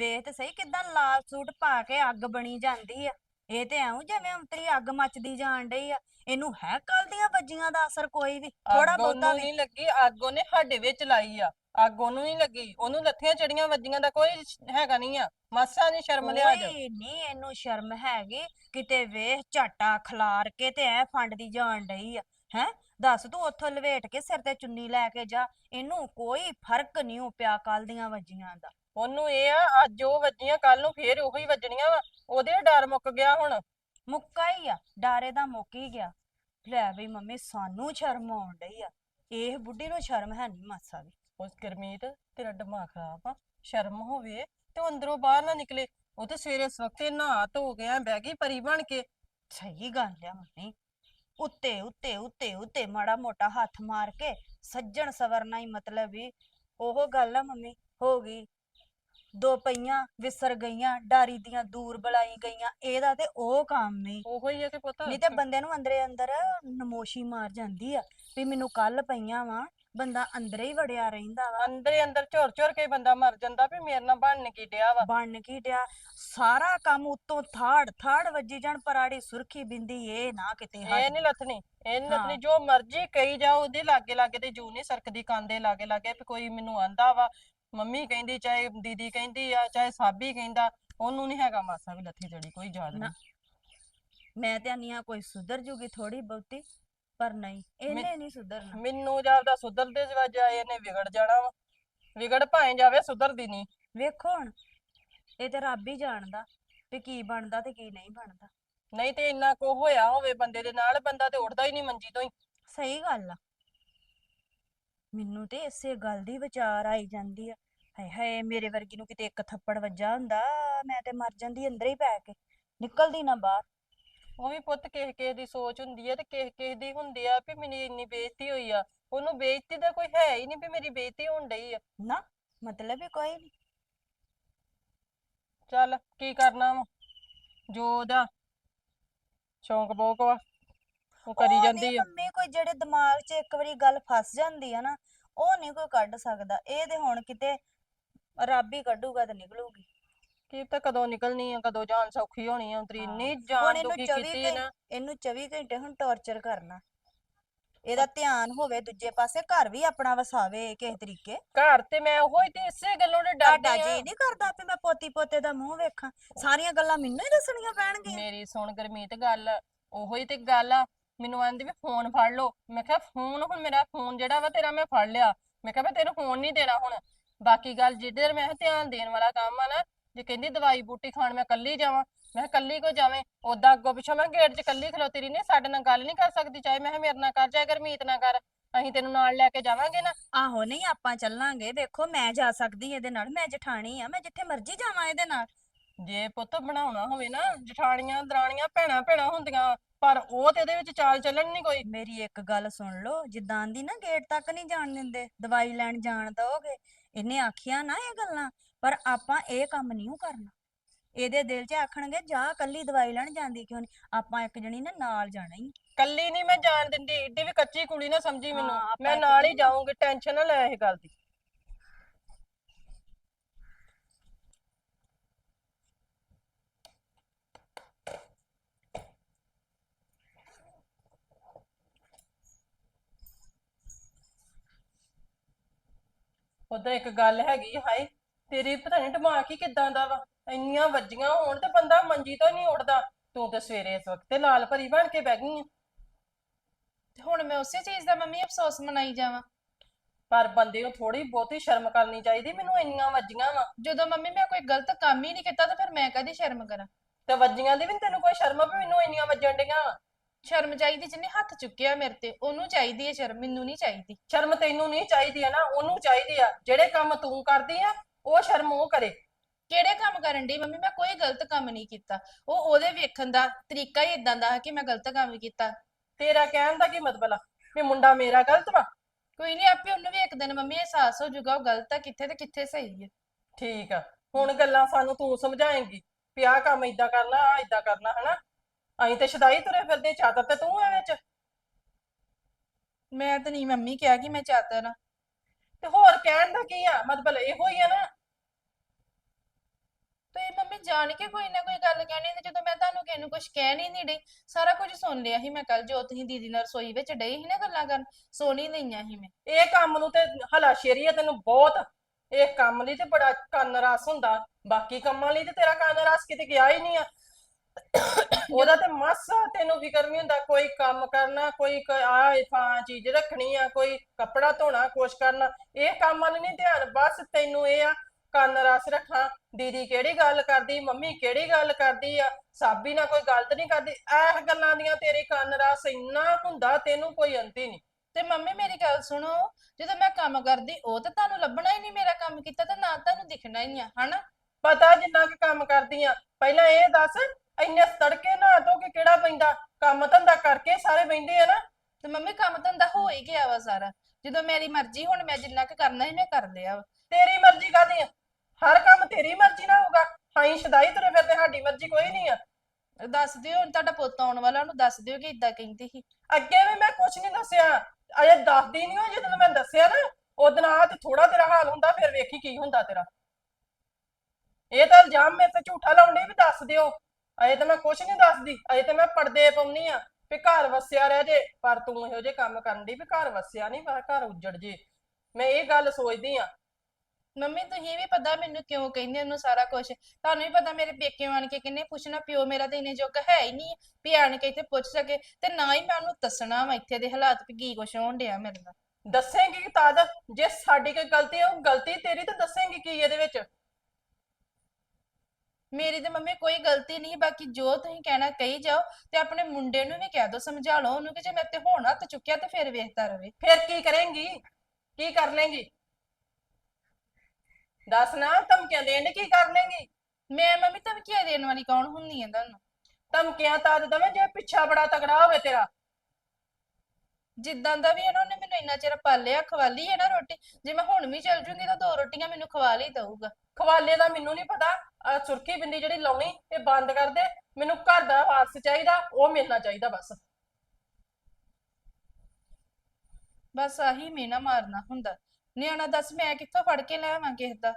ਵੇਖ ਤੇ ਸਹੀ ਕਿਦਾਂ ਲਾਲ ਸੂਟ ਪਾ ਕੇ ਅੱਗ ਬਣੀ ਜਾਂਦੀ ਆ। ਇਹ ਤੇ ਐਉਂ ਜਿਵੇਂ ਅੰਤਰੀ ਅੱਗ ਮੱਚਦੀ ਜਾਣ ਡਈ ਆ। ਇਹਨੂੰ ਹੈ ਕੱਲ ਦੀਆਂ ਵੱਜੀਆਂ ਦਾ ਅਸਰ ਕੋਈ ਵੀ? ਥੋੜਾ ਅੱਗ ਬਹੁਤਾ ਉਹਨੂੰ ਵੀ। ਨਹੀਂ ਲੱਗੀ ਅੱਗ ਉਹਨੇ ਸਾਡੇ ਵਿੱਚ ਲਾਈ ਆ। ਅੱਗ ਉਹਨੂੰ ਨਹੀਂ ਲੱਗੀ। ਉਹਨੂੰ ਲੱਥੀਆਂ ਚੜੀਆਂ ਵੱਜੀਆਂ ਦਾ ਕੋਈ ਸ਼- ਹੈਗਾ ਨਹੀਂ ਆ। ਮਾਸਾ ਨਹੀਂ ਸ਼ਰਮ ਲਿਆ ਜਾ ਨਹੀਂ ਇਹਨੂੰ ਸ਼ਰਮ ਹੈਗੀ। ਕਿਤੇ ਵੇਖ ਝਾਟਾ ਖਲਾਰ ਕੇ ਤੇ ਐ ਫੰਡਦੀ ਜਾਣ ਡਈ ਆ। ਹੈ? ਦੱਸ ਤੂੰ ਉੱਥੋਂ ਲਵੇਟ ਕੇ ਸਿਰ ਤੇ ਚੁੰਨੀ ਲੈ ਕੇ ਜਾ। ਇਹਨੂੰ ਕੋਈ ਫ਼ਰਕ ਨਹੀਂ ਪਿਆ ਕੱਲ ਦੀਆਂ ਵੱਜੀਆਂ ਦਾ। ਉਹਨੂੰ ਇਹ ਆ ਅੱਜ ਉਹ ਵੱਜੀਆਂ ਕੱਲ ਨੂੰ ਫੇਰ ਉਹੀ ਵੱਜਣੀਆਂ ਵਾ। ਉਹਦੇ ਡਰ ਮੁੱਕ ਗਿਆ ਹੁਣ। ਮੁੱਕਾ ਹੀ ਆ ਡਾਰੇ ਦਾ ਮੁੱਕ ਹੀ ਗਿਆ। ਲੈ ਬਈ ਮੰਮੀ ਸਾਨੂੰ ਸ਼ਰਮ ਆਉਣ ਡਈ ਆ। ਇਹ ਬੁੱਢੀ ਨੂੰ ਸ਼ਰਮ ਹੈ ਨਹੀਂ ਮਾਸਾ ਵੀ ਉਸ ਗਰਮੀਤ ਤੇਰਾ ਦਿਮਾਗ ਖਰਾਬ ਆ। ਸ਼ਰਮ ਹੋਵੇ ਤੇ ਉਹ ਅੰਦਰੋਂ ਬਾਹਰ ਨਾ ਨਿਕਲੇ। ਉਹ ਤੇ ਸਵੇਰੇ ਸਵਖਤੇ ਨਹਾ ਧੋ ਗਿਆ ਬਹਿ ਗਈ ਪਰੀ ਬਣ ਕੇ। ਸਹੀ ਗੱਲ ਆ ਮੰਮੀ। ਉੱਤੇ ਉੱਤੇ ਉੱਤੇ ਉੱਤੇ ਮਾੜਾ ਮੋਟਾ ਹੱਥ ਮਾਰ ਕੇ ਸੱਜਣ ਸਵਰਨਾ ਹੀ ਮਤਲਬ ਵੀ। ਉਹ ਗੱਲ ਆ ਮੰਮੀ ਹੋ ਗਈ। ਦੋ ਪਈਆਂ ਵਿਸਰ ਗਈਆਂ ਡਾਰੀ ਦੀਆਂ ਦੂਰ ਬਲਾਈ ਗਈਆਂ ਇਹਦਾ ਤੇ ਉਹ ਕੰਮ ਈ ਉਹੋ ਹੀ ਆ ਕਿ ਪੁੱਤ। ਨਹੀਂ ਤੇ ਬੰਦੇ ਨੂੰ ਅੰਦਰੇ ਅੰਦਰ ਨਮੋਸ਼ੀ ਮਾਰ ਜਾਂਦੀ ਆ ਵੀ ਮੈਨੂੰ ਕੱਲ ਪਈਆਂ ਵਾ ਬੰਦਾ ਅੰਦਰੇ ਹੀ ਵੜਿਆ ਰਹਿੰਦਾ ਵਾ। ਅੰਦਰੇ ਅੰਦਰ ਝੁਰ ਝੁਰ ਕੇ ਬੰਦਾ ਮਰ ਜਾਂਦਾ ਵੀ ਮੇਰੇ ਨਾਲ ਬਣਨ ਕੀ ਡਿਆ ਵਾ। ਬਣ ਕੀ ਡਿਆ? ਸਾਰਾ ਕੰਮ ਉੱਤੋਂ ਥਾੜ ਥਾੜ ਵੱਜੀ ਜਾਣ ਪਰਾੜੀ ਸੁਰਖੀ ਬਿੰਦੀ ਇਹ ਨਾ ਕਿਤੇ ਇਹ ਹਟ ਨਹੀਂ ਲੱਥਣੀ ਇਹ ਨਹੀਂ। ਲੱਥਣੀ ਜੋ ਮਰਜ਼ੀ ਕਹੀ ਜਾਓ ਉਹਦੇ ਲਾਗੇ ਲਾਗੇ ਤੇ ਜੂ ਨਹੀਂ ਸਰਕਦੀ ਕਾਂਦੇ ਲਾਗੇ ਲਾਗੇ ਵੀ ਕੋਈ ਮੈਨੂੰ ਆਂਦਾ ਵਾ। ਮੰਮੀ ਕਹਿੰਦੀ ਚਾਹੇ ਦੀਦੀ ਕਹਿੰਦੀ ਆ ਚਾਹੇ ਸਾਬੀ ਕਹਿੰਦਾ ਉਹਨੂੰ ਨਹੀਂ ਹੈਗਾ ਮਾਸਾ ਵੀ ਲੱਥੀ ਜੜੀ ਕੋਈ ਯਾਦ ਨਾ। ਨਹੀਂ। ਮੈਂ ਤੇ ਆਨੀ ਕੋਈ ਸੁਧਰ ਜੂਗੀ ਥੋੜੀ ਬਹੁਤੀ ਪਰ ਨਹੀਂ ਇਹਨੇ ਨਹੀਂ ਸੁਧਰਨਾ। ਮੈਨੂੰ ਜਾਪਦਾ ਸੁਧਰਦੇ ਜਵਾਜਾ ਇਹਨੇ ਵਿਗੜ ਜਾਣਾ ਵਾ। ਵਿਗੜ ਭਾਵੇਂ ਜਾਵੇ ਸੁਧਰਦੀ ਨਹੀਂ ਵੇਖੋ ਹੁਣ ਇਹ ਤੇ ਰੱਬ ਹੀ ਜਾਣਦਾ ਵੀ ਕੀ ਬਣਦਾ ਤੇ ਕੀ ਨਹੀਂ ਬਣਦਾ। ਨਹੀਂ ਤੇ ਇੰਨਾ ਕੋ ਹੋਇਆ ਹੋਵੇ ਬੰਦੇ ਦੇ ਨਾਲ ਬੰਦਾ ਤੇ ਉੱਠਦਾ ਹੀ ਨਹੀਂ ਮੰਜੀ ਤੋਂ ਹੀ। ਸਹੀ ਗੱਲ ਆ। ਮੈਨੂੰ ਤੇ ਇਸੇ ਗੱਲ ਦੀ ਵਿਚਾਰ ਆਈ ਜਾਂਦੀ ਆ। ਹਾਏ ਹਾਏ ਮੇਰੇ ਵਰਗੀ ਨੂੰ ਕਿਤੇ ਇੱਕ ਥੱਪੜ ਵੱਜਾ ਹੁੰਦਾ ਮੈਂ ਤੇ ਮਰ ਜਾਂਦੀ ਅੰਦਰ ਹੀ ਪੈ ਕੇ ਨਿਕਲਦੀ ਨਾ ਬਾਹਰ। ਉਹ ਵੀ ਪੁੱਤ ਕਿਸੇ ਕਿਸੇ ਦੀ ਸੋਚ ਹੁੰਦੀ ਹੈ ਤੇ ਕਿਸੇ ਕਿਸੇ ਦੀ ਹੁੰਦੀ ਆ ਵੀ ਮੇਰੀ ਇੰਨੀ ਬੇਇੱਜ਼ਤੀ ਹੋਈ ਆ। ਉਹਨੂੰ ਬੇਇੱਜ਼ਤੀ ਦਾ ਕੋਈ ਹੈ ਹੀ ਨਹੀਂ ਵੀ ਮੇਰੀ ਬੇਇੱਜ਼ਤੀ ਹੋਣ ਡਈ ਆ। ਨਾ ਮਤਲਬ ਹੀ ਕੋਈ ਨਹੀਂ। ਚੱਲ ਕੀ ਕਰਨਾ ਵਾ? ਜੋ ਉਹਦਾ ਸ਼ੌਂਕ ਬੋਕ ਵਾ। ਉਹ ਕਰੀ ਜਾਂਦੀ ਨੀ ਆ। ਮੰਮੀ ਕੋਈ ਜਿਹੜੇ ਦਿਮਾਗ 'ਚ ਇੱਕ ਵਾਰੀ ਗੱਲ ਫਸ ਜਾਂਦੀ ਆ ਨਾ ਉਹ ਨਹੀਂ ਕੋਈ ਕੱਢ ਸਕਦਾ। ਇਹ ਤੇ ਹੁਣ ਕਿਤੇ ਰੱਬ ਹੀ ਕੱਢੂਗਾ ਤੇ ਨਿਕਲੂਗੀ। ਕੀ ਤਾਂ ਕਦੋਂ ਨਿਕਲਣੀ ਆ ਕਦੋਂ ਜਾਨ ਸੌਖੀ ਹੋਣੀ ਆ। ਤੇਰੀ ਹਾਂ। ਇੰਨੀ ਹੁਣ ਜਾਨ ਇਹਨੂੰ ਦੁਖੀ 24 ਕੀਤੀ ਹੈ ਨਾ। ਇਹਨੂੰ 24 ਘੰਟੇ ਹੁਣ ਟੌਰਚਰ ਕਰਨਾ। ਇਹਦਾ ਧਿਆਨ ਹੋਵੇ ਦੂਜੇ ਪਾਸੇ ਘਰ ਵੀ ਆਪਣਾ ਵਸਾਵੇ ਕਿਸੇ ਤਰੀਕੇ। ਘਰ ਤੇ ਮੈਂ ਉਹੀ ਤੇ ਇਸੇ ਗੱਲੋਂ ਤੇ ਤੁਹਾਡਾ ਡਰਦੀ ਜੀ ਆ। ਨਹੀਂ ਕਰਦਾ ਵੀ ਮੈਂ ਪੋਤੀ ਪੋਤੇ ਦਾ ਮੂੰਹ ਵੇਖਾਂ। ਸਾਰੀਆਂ ਗੱਲਾਂ ਮੈਨੂੰ ਹੀ ਦੱਸਣੀਆਂ ਪੈਣਗੀਆਂ। ਮੇਰੀ ਸੁਣ ਗਰਮੀਤ ਗੱਲ ਉਹੀ ਤੇ ਗੱਲ ਆ। ਮੈਨੂੰ ਆਂਦੀ ਵੀ ਫੋਨ ਫੜ ਲਓ। ਮੈਂ ਕਿਹਾ ਫੋਨ ਹੁਣ ਮੇਰਾ ਫੋਨ ਜਿਹੜਾ ਵਾ ਤੇਰਾ ਮੈਂ ਫੜ ਲਿਆ। ਮੈਂ ਕਿਹਾ ਮੈਂ ਤੈਨੂੰ ਫੋਨ ਨਹੀਂ ਦੇਣਾ ਹੁਣ। ਬਾਕੀ ਗੱਲ ਜਿੱਧਰ ਮੈਂ ਕਿਹਾ ਧਿਆਨ ਦੇਣ ਵਾਲਾ ਕੰਮ ਆ ਨਾ, ਜੇ ਕਹਿੰਦੀ ਦਵਾਈ ਬੂਟੀ ਖਾਣ ਮੈਂ ਕੱਲੀ ਜਾਵਾਂ, ਮੈਂ ਕਿਹਾ ਕੱਲੀ ਕੋ ਜਾਵੇਂ? ਓਦਾਂ ਅੱਗੋਂ ਪਿੱਛੋਂ ਮੈਂ ਗੇਟ 'ਚ ਕੱਲੀ ਖਲੋਤੀ ਰਹੀ ਨੇ ਸਾਡੇ ਨਾਲ ਗੱਲ ਨਹੀਂ ਕਰ ਸਕਦੀ, ਚਾਹੇ ਮੈਂ ਕਿਹਾ ਮੇਰੇ ਨਾਲ ਕਰ, ਚਾਹੇ ਗਰਮੀਤ ਨਾਲ ਕਰ। ਅਸੀਂ ਤੈਨੂੰ ਨਾਲ ਲੈ ਕੇ ਜਾਵਾਂਗੇ ਨਾ। ਆਹੋ, ਨਹੀਂ, ਆਪਾਂ ਚੱਲਾਂਗੇ। ਵੇਖੋ ਮੈਂ ਜਾ ਸਕਦੀ ਇਹਦੇ ਨਾਲ, ਮੈਂ ਜਠਾਣੀ ਆ, ਮੈਂ ਜਿੱਥੇ ਮਰਜ਼ੀ ਜਾਵਾਂ ਇਹਦੇ ਨਾਲ। ਜੇ ਪੁੱਤ ਬਣਾਉਣਾ ਹੋਵੇ ਨਾ ਜਠਾਣੀਆਂ ਦਰਾਣੀਆਂ ਭੈਣਾਂ ਭੈਣਾਂ ਹੁੰਦੀਆਂ ਪਰ ਉਹ ਤੇ ਇਹਦੇ ਵਿੱਚ ਚਾਲ ਚੱਲਣ ਨਹੀਂ ਕੋਈ। ਮੇਰੀ ਇੱਕ ਗੱਲ ਸੁਣ ਲਓ ਜਿੱਦਾਂ ਦੀ ਨਾ ਗੇਟ ਤੱਕ ਨਹੀਂ ਜਾਣ ਦਿੰਦੇ ਦਵਾਈ ਲੈਣ ਜਾਣ ਦੋਗੇ ਇਹਨੇ ਆਖਿਆ ਨਾ ਇਹ ਗੱਲਾਂ ਪਰ ਆਪਾਂ ਇਹ ਕੰਮ ਨਹੀਂ ਕਰਨਾ। ਇਹਦੇ ਦਿਲ 'ਚ ਆਖਣਗੇ ਜਾ ਕੱਲੀ ਦਵਾਈ ਲੈਣ ਜਾਂਦੀ ਕਿਉਂ ਨਹੀਂ ਆਪਾਂ ਇੱਕ ਜਣੀ ਨਾ ਨਾਲ ਜਾਣਾ ਹੀ ਕੱਲੀ ਨਹੀਂ ਮੈਂ ਜਾਣ ਦਿੰਦੀ ਏਡੀ ਵੀ ਕੱਚੀ ਕੁੜੀ ਨਾ ਸਮਝੀ ਮੈਨੂੰ। ਹਾਂ, ਆਪਾਂ ਮੈਂ ਨਾਲ ਹੀ ਜਾਊਂਗੀ ਟੈਨਸ਼ਨ ਨਾ ਲੈ ਇਹ ਗੱਲ ਦੀ। ਉਦੋਂ ਇੱਕ ਗੱਲ ਹੈਗੀ ਹਾਏ ਤੇਰੀ ਪਤਾ ਨਹੀਂ ਦਿਮਾਗ ਹੀ ਕਿਦਾਂ ਦਾ ਵਾ? ਇੰਨੀਆਂ ਵੱਜੀਆਂ ਹੋਣ ਤੇ ਬੰਦਾ ਮੰਜੀ ਤੋਂ ਨਹੀਂ ਉੱਠਦਾ ਤੂੰ ਤੇ ਸਵੇਰੇ ਇਸ ਵਕਤ ਤੇ ਲਾਲ ਭਰੀ ਬਣ ਕੇ ਬਹਿ ਗਈ ਆਂ। ਤੇ ਹੁਣ ਮੈਂ ਉਸੇ ਚੀਜ਼ ਦਾ ਮੰਮੀ ਅਫਸੋਸ ਮਨਾਈ ਜਾਵਾਂ। ਪਰ ਬੰਦੇ ਨੂੰ ਥੋੜੀ ਬਹੁਤੀ ਸ਼ਰਮ ਕਰਨੀ ਚਾਹੀਦੀ ਮੈਨੂੰ ਇੰਨੀਆਂ ਵੱਜੀਆਂ ਵਾ। ਜਦੋਂ ਮੰਮੀ ਮੈਂ ਕੋਈ ਗਲਤ ਕੰਮ ਹੀ ਨਹੀਂ ਕੀਤਾ ਤਾਂ ਫਿਰ ਮੈਂ ਕਦੀ ਸ਼ਰਮ ਕਰਾਂ? ਤੇ ਵੱਜੀਆਂ ਦੀ ਵੀ ਨੀ ਤੈਨੂੰ ਕੋਈ ਸ਼ਰਮ ਆ ਵੀ ਮੈਨੂੰ ਇੰਨੀਆਂ ਵੱਜਣ ਡੀਆਂ ਵਾਂ। ਸ਼ਰਮ ਚਾਹੀਦੀ ਜਿਹਨੇ ਹੱਥ ਚੁੱਕਿਆ ਮੇਰੇ ਤੇ ਉਹਨੂੰ ਚਾਹੀਦੀ ਹੈ ਸ਼ਰਮ ਮੈਨੂੰ ਨਹੀਂ ਚਾਹੀਦੀ। ਸ਼ਰਮ ਤੈਨੂੰ ਨਹੀਂ ਚਾਹੀਦੀ ਆ ਨਾ ਉਹਨੂੰ ਚਾਹੀਦੀ ਆ। ਜਿਹੜੇ ਕੰਮ ਤੂੰ ਕਰਦੀ ਆ ਉਹ ਸ਼ਰਮ ਉਹ ਕਰੇ। ਕਿਹੜੇ ਕੰਮ ਕਰਨ ਦੀ ਮੰਮੀ? ਮੈਂ ਕੋਈ ਗਲਤ ਕੰਮ ਨਹੀਂ ਕੀਤਾ। ਉਹ ਉਹਦੇ ਵੇਖਣ ਦਾ ਤਰੀਕਾ ਹੀ ਇਦਾਂ ਦਾ ਹੈ ਕਿ ਮੈਂ ਗਲਤ ਕੰਮ ਕੀਤਾ। ਤੇਰਾ ਕਹਿਣ ਦਾ ਕੀ ਮਤਲਬ ਆ? ਵੀ ਮੁੰਡਾ ਮੇਰਾ ਗਲਤ ਵਾ? ਕੋਈ ਨਹੀਂ ਆਪੇ ਉਹਨੂੰ ਵੀ ਇੱਕ ਦਿਨ ਮੰਮੀ ਅਹਿਸਾਸ ਹੋ ਜਾਊਗਾ ਉਹ ਗਲਤ ਆ ਕਿੱਥੇ ਤੇ ਕਿੱਥੇ ਸਹੀ ਹੈ ਠੀਕ ਆ। ਹੁਣ ਗੱਲਾਂ ਸਾਨੂੰ ਤੂੰ ਸਮਝਾਏਂਗੀ ਵੀ ਆਹ ਕੰਮ ਏਦਾਂ ਕਰਨਾ ਆ ਏਦਾਂ ਕਰਨਾ ਹਨਾ? ਅਸੀਂ ਤੇ ਸ਼ਦਾਈ ਤੁਰੇ ਫਿਰਦੇ ਚਾਦਰ ਤੇ ਤੂੰ ਐ ਵਿੱਚ। ਮੈਂ ਤਾਂ ਨਹੀਂ, ਮੰਮੀ ਕਿਹਾ ਕਿ ਮੈਂ ਚਾਤਰ ਆ ਤੇ ਹੋਰ ਕਹਿਣ ਦਾ ਕੀ ਆ? ਮਤਲਬ ਇਹੋ ਹੀ ਆ ਨਾ। ਤੁਸੀਂ ਮੰਮੀ ਜਾਣ ਕੇ ਕੋਈ ਨਾ ਕੋਈ ਗੱਲ ਕਹਿਣੀ ਤੇ ਜਦੋਂ ਮੈਂ ਤੁਹਾਨੂੰ ਕਿਸੇ ਨੂੰ ਕੁਝ ਕਹਿ ਨਹੀਂ ਨਹੀਂ ਡਈ, ਸਾਰਾ ਕੁਝ ਸੁਣ ਲਿਆ ਸੀ ਮੈਂ ਕੱਲ ਜੋ ਤੁਸੀਂ ਦੀਦੀ ਨਾਲ ਰਸੋਈ ਵਿੱਚ ਡਈ ਸੀ ਨਾ ਗੱਲਾਂ ਕਰਨ, ਸੁਣ ਹੀ ਲਈਆਂ ਸੀ ਮੈਂ। ਇਹ ਕੰਮ ਨੂੰ ਤੇ ਹਲਾ ਸ਼ੇਰੀ ਆ ਤੈਨੂੰ ਬਹੁਤ। ਇਹ ਕੰਮ ਲਈ ਤੇ ਬੜਾ ਕੰਨ ਰਸ ਹੁੰਦਾ। ਬਾਕੀ ਕੰਮਾਂ ਲਈ ਤੇ ਤੇਰਾ ਕੰਨ ਰਸ ਕਿਤੇ ਗਿਆ ਹੀ ਨਹੀਂ ਆ। ਉਹਦਾ ਤੇ ਮਾਸਾ ਤੈਨੂੰ ਫਿਕਰ ਨਹੀਂ ਹੁੰਦਾ? ਕੋਈ ਕੰਮ ਕਰਨਾ, ਕੋਈ ਆ ਥਾਂ ਚੀਜ਼ ਰੱਖਣੀ ਆ, ਕੋਈ ਕੱਪੜਾ ਧੋਣਾ, ਕੁਛ ਕਰਨਾ। ਇਹ ਕੰਮ ਵੱਲ ਨਹੀਂ ਧਿਆਨ, ਬਸ ਤੈਨੂੰ ਇਹ ਆ, ਕੰਨ ਰਸ ਰੱਖਾਂ। ਦੀਦੀ ਕਿਹੜੀ ਗੱਲ ਕਰਦੀ, ਮੰਮੀ ਕਿਹੜੀ ਗੱਲ ਕਰਦੀ ਆ? ਸਾਬੀ ਨਾਲ ਕੋਈ ਗਲਤ ਨਹੀਂ ਕਰਦੀ। ਇਹ ਗੱਲਾਂ ਦੀਆਂ ਤੇਰੇ ਕੰਨ ਰਸ ਇੰਨਾ ਹੁੰਦਾ, ਤੈਨੂੰ ਕੋਈ ਅੰਤ ਹੀ ਨਹੀਂ ਤੇ ਮੰਮੀ ਮੇਰੀ ਗੱਲ ਸੁਣੋ, ਜਦੋਂ ਮੈਂ ਕੰਮ ਕਰਦੀ, ਉਹ ਤਾਂ ਤੁਹਾਨੂੰ ਲੱਭਣਾ ਹੀ ਨਹੀਂ ਮੇਰਾ ਕੰਮ ਕੀਤਾ, ਤਾਂ ਨਾ ਤੁਹਾਨੂੰ ਦਿਖਣਾ ਹੀ ਆ, ਹਨਾ? ਪਤਾ ਜਿੰਨਾ ਕਿ ਕੰਮ ਕਰਦੀ ਆ। ਪਹਿਲਾਂ ਇਹ ਦੱਸ ਇੰਨੇ ਤੜਕੇ ਨਾ ਧੋ ਕੇ ਕਿਹੜਾ ਪੈਂਦਾ? ਕੰਮ ਧੰਦਾ ਕਰਕੇ ਸਾਰੇ ਬੈਂਦੇ ਆ ਨਾ। ਤੇ ਮੰਮੀ ਕੰਮ ਧੰਦਾ ਹੋ ਹੀ ਗਿਆ ਵਾ ਸਾਰਾ। ਜਦੋਂ ਮੇਰੀ ਮਰਜ਼ੀ ਹੁਣ ਮੈਂ ਜਿੰਨਾ ਕੁ ਕਰਨਾ ਸੀ ਮੈਂ ਕਰ ਲਿਆ ਵਾ। ਤੇਰੀ ਮਰਜ਼ੀ ਕਾਦੀ ਆ? ਹਰ ਕੰਮ ਤੇਰੀ ਮਰਜ਼ੀ ਨਾਲ ਹੋਊਗਾ। ਹਾਈ ਸ਼ਦਾਈ ਤੁਰੇ ਫਿਰਦੇ ਸਾਡੀ ਮਰਜ਼ੀ ਕੋਈ ਨਹੀਂ ਆ। ਦੱਸ ਦਿਓ ਹੁਣ ਤੁਹਾਡਾ ਪੁੱਤ ਆਉਣ ਵਾਲਾ ਉਹਨੂੰ ਦੱਸ ਦਿਓ ਕਿ ਇਦਾਂ ਕਹਿੰਦੀ ਸੀ। ਅੱਗੇ ਵੀ ਮੈਂ ਕੁਝ ਨਹੀਂ ਦੱਸਿਆ। ਅਜੇ ਦੱਸਦੀ ਨਹੀਂ ਹੋ ਜਦੋਂ ਮੈਂ ਦੱਸਿਆ ਨਾ ਉਦੋਂ ਆ ਤੇ ਥੋੜਾ ਤੇਰਾ ਹਾਲ ਹੁੰਦਾ ਫਿਰ ਵੇਖੀ ਕੀ ਹੁੰਦਾ ਤੇਰਾ। ਇਹ ਤਾਂ ਇਲਜ਼ਾਮ ਮੇਰੇ ਤੇ ਝੂਠਾ ਲਾਉਂਦੇ ਵੀ ਦੱਸ ਦਿਓ। ਅਜੇ ਤਾਂ ਮੈਂ ਕੁਝ ਨਹੀਂ ਦੱਸਦੀ ਅਜੇ ਤਾਂ ਮੈਂ ਪਰਦੇ ਪਾਉਣੀ ਆ ਵੀ ਘਰ ਵਸਿਆ ਰਹਿ ਜੇ ਪਰ ਤੂੰ ਇਹੋ ਜਿਹੇ ਕੰਮ ਕਰਨ ਦੀ ਵੀ ਘਰ ਵਸਿਆ ਨਹੀਂ ਪਰ ਘਰ ਉੱਜੜ ਜੇ। ਮੈਂ ਇਹ ਗੱਲ ਸੋਚਦੀ ਆ ਮੰਮੀ ਤੁਸੀਂ ਵੀ ਪਤਾ ਮੈਨੂੰ ਕਿਉਂ ਕਹਿੰਦੇ ਉਹਨੂੰ ਸਾਰਾ ਕੁਝ ਤੁਹਾਨੂੰ ਵੀ ਪਤਾ ਮੇਰੇ ਪੇਕੇ ਆਣ ਕੇ ਕਿੰਨੇ ਪੁੱਛਣਾ ਪਿਓ ਮੇਰਾ ਤੇ ਇੰਨੇ ਜੋਗਾ ਹੈ ਹੀ ਨਹੀਂ ਵੀ ਆਣ ਕੇ ਇੱਥੇ ਪੁੱਛ ਸਕੇ ਤੇ ਨਾ ਹੀ ਮੈਂ ਉਹਨੂੰ ਦੱਸਣਾ ਵਾ ਇੱਥੇ ਦੇ ਹਾਲਾਤ ਵੀ ਕੀ ਕੁਛ ਹੋਣ ਡਿਆ ਮੇਰੇ ਨਾਲ। ਦੱਸੇਂਗੀ ਕਿ ਤਾਜ ਜੇ ਸਾਡੀ ਕੋਈ ਗਲਤੀ ਹੈ ਉਹ ਗਲਤੀ ਤੇਰੀ ਤਾਂ ਦੱਸੇਂਗੀ ਕੀ ਇਹਦੇ ਵਿੱਚ? ਮੇਰੀ ਤੇ ਮੰਮੀ ਕੋਈ ਗਲਤੀ ਨਹੀਂ, ਬਾਕੀ ਜੋ ਤੁਸੀਂ ਕਹਿਣਾ ਕਹੀ ਜਾਓ ਤੇ ਆਪਣੇ ਮੁੰਡੇ ਨੂੰ ਵੀ ਕਹਿ ਦਿਓ ਸਮਝਾ ਲਓ ਉਹਨੂੰ ਕਿ ਜੇ ਮੇਰੇ ਤੇ ਹੁਣ ਹੱਥ ਚੁੱਕਿਆ ਤੇ ਫਿਰ ਵੇਖਦਾ ਰਵੇ। ਫਿਰ ਕੀ ਕਰੇਂਗੀ? ਕੀ ਕਰ ਲੇਂਗੀ? ਦੱਸ ਨਾ ਧਮਕੀਆਂ ਦੇਣ ਦੀ ਕੀ ਕਰ ਲੇਂਗੀ? ਮੈਂ ਮੰਮੀ ਧਮਕੀਆਂ ਦੇਣ ਵਾਲੀ ਕੌਣ ਹੁੰਦੀ ਆ ਤੁਹਾਨੂੰ? ਧਮਕੀਆਂ ਤਾਂ ਦਵੇਂ, ਜੇ ਪਿੱਛਾ ਬੜਾ ਤਗੜਾ ਹੋਵੇ ਤੇਰਾ। ਜਿੱਦਾਂ ਦਾ ਵੀ ਇਹਨਾਂ ਨੇ ਮੈਨੂੰ ਇੰਨਾ ਚਿਰ ਪਾਲਿਆ, ਖਵਾਲੀ ਹੈ ਨਾ ਰੋਟੀ, ਜੇ ਮੈਂ ਹੁਣ ਵੀ ਚਲ ਜੂੰਗੀ ਤਾਂ ਦੋ ਰੋਟੀਆਂ ਮੈਨੂੰ ਖਵਾ ਲਈ ਦਊਗਾ। ਖਵਾਲੇ ਦਾ ਮੈਨੂੰ ਨਹੀਂ ਪਤਾ ਆ ਸੁਰਖੀ ਬਿੰਦੀ ਜਿਹੜੀ ਲਾਉਣੀ, ਇਹ ਬੰਦ ਕਰ ਦੇ, ਮੈਨੂੰ ਘਰ ਦਾ ਵਾਰਸ ਚਾਹੀਦਾ, ਉਹ ਮਿਲਣਾ ਚਾਹੀਦਾ ਬਸ। ਬਸ ਆਹੀ ਮੇਨਾ ਮਾਰਨਾ ਹੁੰਦਾ। ਨਿਆਣਾ ਦੱਸ ਮੈਂ ਕਿੱਥੋਂ ਫੜ ਕੇ ਲਿਆਵਾਂ ਕਿਸੇ ਦਾ?